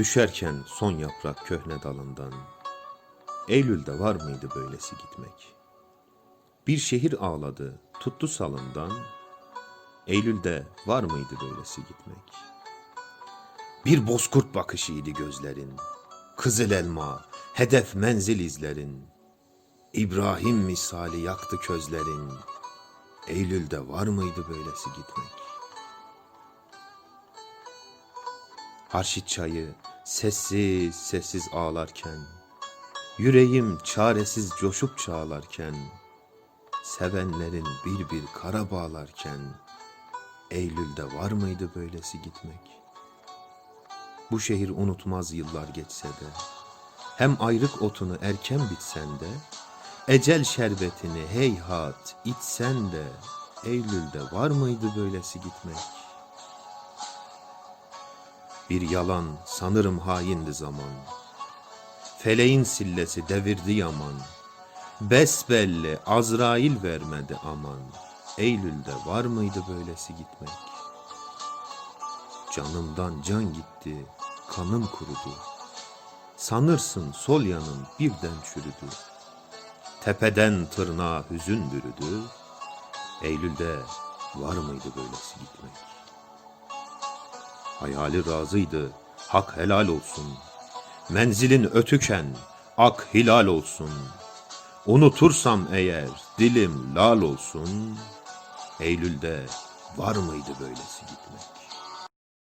Düşerken son yaprak köhne dalından, Eylül'de var mıydı böylesi gitmek? Bir şehir ağladı, tuttu salından, Eylül'de var mıydı böylesi gitmek? Bir bozkurt bakışıydı gözlerin, Kızıl elma, hedef menzil izlerin, İbrahim misali yaktı közlerin, Eylül'de var mıydı böylesi gitmek? Harşit çayı sessiz sessiz ağlarken, Yüreğim çaresiz coşup çağlarken, Sevenlerin bir bir kara bağlarken, Eylül'de var mıydı böylesi gitmek? Bu şehir unutmaz yıllar geçse de, Hem ayrık otunu erken bitsen de, Ecel şerbetini heyhat içsen de, Eylül'de var mıydı böylesi gitmek? Bir yalan sanırım haindi zaman. Feleğin sillesi devirdi yaman. Besbelli Azrail vermedi aman. Eylül'de var mıydı böylesi gitmek? Canımdan can gitti, kanım kurudu. Sanırsın sol yanım birden çürüdü. Tepeden tırnağa hüzün bürüdü. Eylül'de var mıydı böylesi gitmek? Hayali razıydı, hak helal olsun. Menzilin ötüken, ak hilal olsun. Unutursam eğer, dilim lal olsun. Eylül'de var mıydı böylesi gitmek?